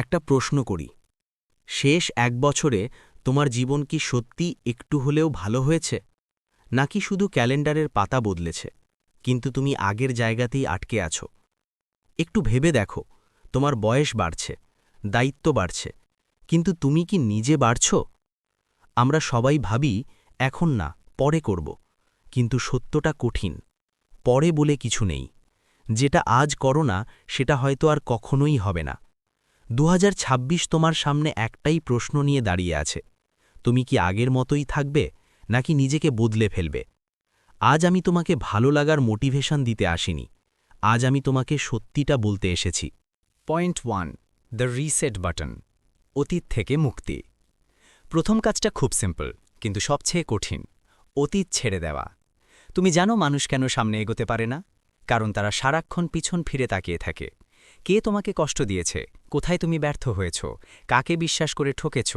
একটা প্রশ্ন করি। শেষ এক বছরে তোমার জীবন কি সত্যি একটু হলেও ভালো হয়েছে? নাকি শুধু ক্যালেন্ডারের পাতা বদলেছে, কিন্তু তুমি আগের জায়গাতেই আটকে আছো? একটু ভেবে দেখো, তোমার বয়স বাড়ছে, দায়িত্ব বাড়ছে, কিন্তু তুমি কি নিজে বাড়ছ? আমরা সবাই ভাবি, এখন না, পরে করব, কিন্তু সত্যটা কঠিন, পরে বলে কিছু নেই। যেটা আজ করো না, সেটা হয়তো আর কখনোই হবে না। দু হাজার ছাব্বিশ তোমার সামনে একটাই প্রশ্ন নিয়ে দাঁড়িয়ে আছে। তুমি কি আগের মতোই থাকবে, নাকি নিজেকে বদলে ফেলবে? আজ আমি তোমাকে ভালো লাগার মোটিভেশন দিতে আসিনি। আজ আমি তোমাকে সত্যিটা বলতে এসেছি। Point one the reset button অতীত থেকে মুক্তি। প্রথম কাজটা খুব সিম্পল কিন্তু সবচেয়ে কঠিন, অতীত ছেড়ে দেওয়া। তুমি জানো মানুষ কেন সামনে এগোতে পারে না? কারণ তারা সারাক্ষণ পিছন ফিরে তাকিয়ে থাকে। কে তোমাকে কষ্ট দিয়েছে? কোথায় তুমি ব্যর্থ হয়েছ? কাকে বিশ্বাস করে ঠকেছ?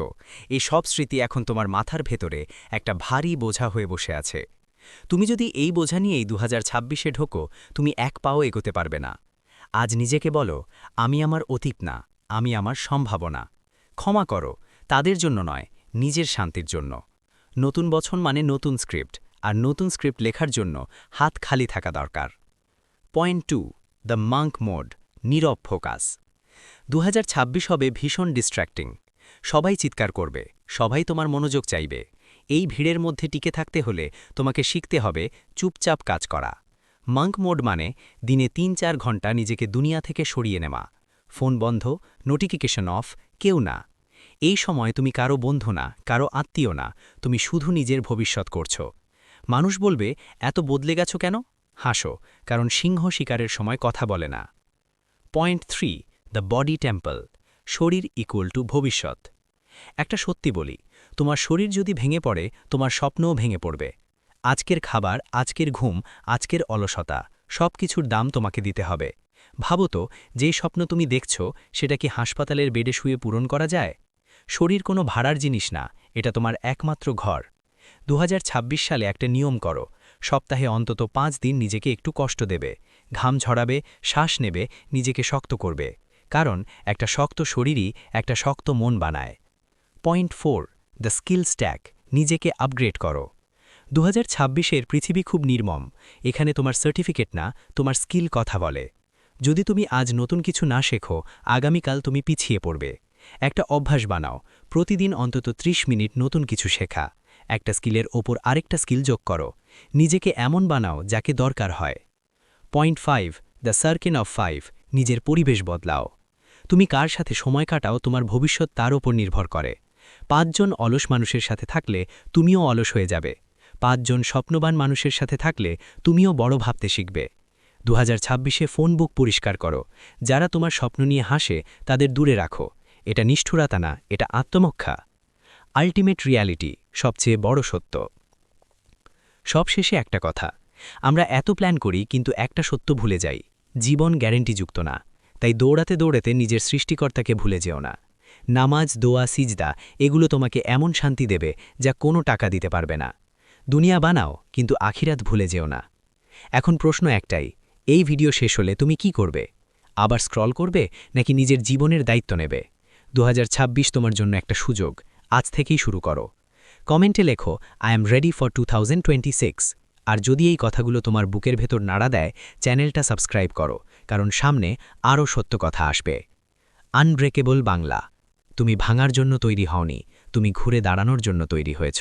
এই সব স্মৃতি এখন তোমার মাথার ভেতরে একটা ভারী বোঝা হয়ে বসে আছে। তুমি যদি এই বোঝা নিয়েই দু হাজার ঢোকো, তুমি এক পাও এগোতে পারবে না। আজ নিজেকে বলো, আমি আমার অতীত না, আমি আমার সম্ভাবনা। ক্ষমা করো, তাদের জন্য নয়, নিজের শান্তির জন্য। নতুন বছর মানে নতুন স্ক্রিপ্ট, আর নতুন স্ক্রিপ্ট লেখার জন্য হাত খালি থাকা দরকার। Point two, the monk mode. Nirob focus. দু হাজার ছাব্বিশ হবে ভীষণ ডিস্ট্র্যাক্টিং সবাই চিৎকার করবে, সবাই তোমার মনোযোগ চাইবে। এই ভিড়ের মধ্যে টিকে থাকতে হলে তোমাকে শিখতে হবে চুপচাপ কাজ করা। মাঙ্ক মোড মানে দিনে তিন চার ঘণ্টা নিজেকে দুনিয়া থেকে সরিয়ে নেওয়া। ফোন বন্ধ নোটিফিকেশন অফ কেউ না। এই সময় তুমি কারও বন্ধু না, কারও আত্মীয় না, তুমি শুধু নিজের ভবিষ্যৎ করছ। মানুষ বলবে, এত বদলে গেছো কেন? হাসো, কারণ সিংহ শিকারের সময় কথা বলে না। Point three, the body temple, শরীর ইকুয়াল টু ভবিষ্যৎ। একটা সত্যি বলি, তোমার শরীর যদি ভেঙে পড়ে, তোমার স্বপ্নও ভেঙে পড়বে। আজকের খাবার, আজকের ঘুম, আজকের অলসতা সব কিছুর দাম তোমাকে দিতে হবে। ভাবো তো, যে স্বপ্ন তুমি দেখছ, সেটা কি হাসপাতালের বেডে শুয়ে পূরণ করা যায়? শরীর কোনো ভাড়ার জিনিস না, এটা তোমার একমাত্র ঘর। দু হাজার ছাব্বিশ সালে একটা নিয়ম করো, সপ্তাহে অন্তত পাঁচ দিন নিজেকে একটু কষ্ট দেবে। ঘাম ঝরাবে, শ্বাস নেবে, নিজেকে শক্ত করবে। কারণ একটা শক্ত শরীরই একটা শক্ত মন বানায়। Point four, the skill stack, নিজেকে আপগ্রেড করো। দু হাজার পৃথিবী খুব নির্মম। এখানে তোমার সার্টিফিকেট না, তোমার স্কিল কথা বলে। যদি তুমি আজ নতুন কিছু না শেখো, আগামীকাল তুমি পিছিয়ে পড়বে। একটা অভ্যাস বানাও, প্রতিদিন অন্তত ৩০ মিনিট নতুন কিছু শেখা। একটা স্কিলের ওপর আরেকটা স্কিল যোগ করো। নিজেকে এমন বানাও যাকে দরকার হয়। Point five, the circle of five, নিজের পরিবেশ বদলাও। তুমি কার সাথে সময় কাটাও তোমার ভবিষ্যৎ তার ওপর নির্ভর করে। পাঁচজন অলস মানুষের সাথে থাকলে তুমিও অলস হয়ে যাবে। পাঁচজন স্বপ্নবান মানুষের সাথে থাকলে তুমিও বড় ভাবতে শিখবে। দু হাজার ফোন বুক পরিষ্কার করো। যারা তোমার স্বপ্ন নিয়ে হাসে, তাদের দূরে রাখো। এটা নিষ্ঠুরাতা না, এটা আত্মমক্ষা। আল্টিমেট রিয়ালিটি, সবচেয়ে বড় সত্য। সবশেষে একটা কথা। আমরা এত প্ল্যান করি, কিন্তু একটা সত্য ভুলে যাই। জীবন গ্যারেন্টিযুক্ত না। তাই দৌড়াতে দৌড়াতে নিজের সৃষ্টিকর্তাকে ভুলে যেও না। নামাজ, দোয়া, সিজদা, এগুলো তোমাকে এমন শান্তি দেবে যা কোনো টাকা দিতে পারবে না। দুনিয়া বানাও, কিন্তু আখিরাত ভুলে যেও না। এখন প্রশ্ন একটাই, এই ভিডিও শেষ হলে তুমি কি করবে? আবার স্ক্রল করবে, নাকি নিজের জীবনের দায়িত্ব নেবে? দু হাজার ছাব্বিশ তোমার জন্য একটা সুযোগ। আজ থেকেই শুরু করো। কমেন্টে লেখো I am ready for two আর যদি এই কথাগুলো তোমার বুকের ভেতর নাড়া দেয়, চ্যানেলটা সাবস্ক্রাইব করো, কারণ সামনে আরও সত্য কথা আসবে। আনব্রেকেবল বাংলা। তুমি ভাঙার জন্য তৈরি হওনি, তুমি ঘুরে দাঁড়ানোর জন্য তৈরি হয়েছ।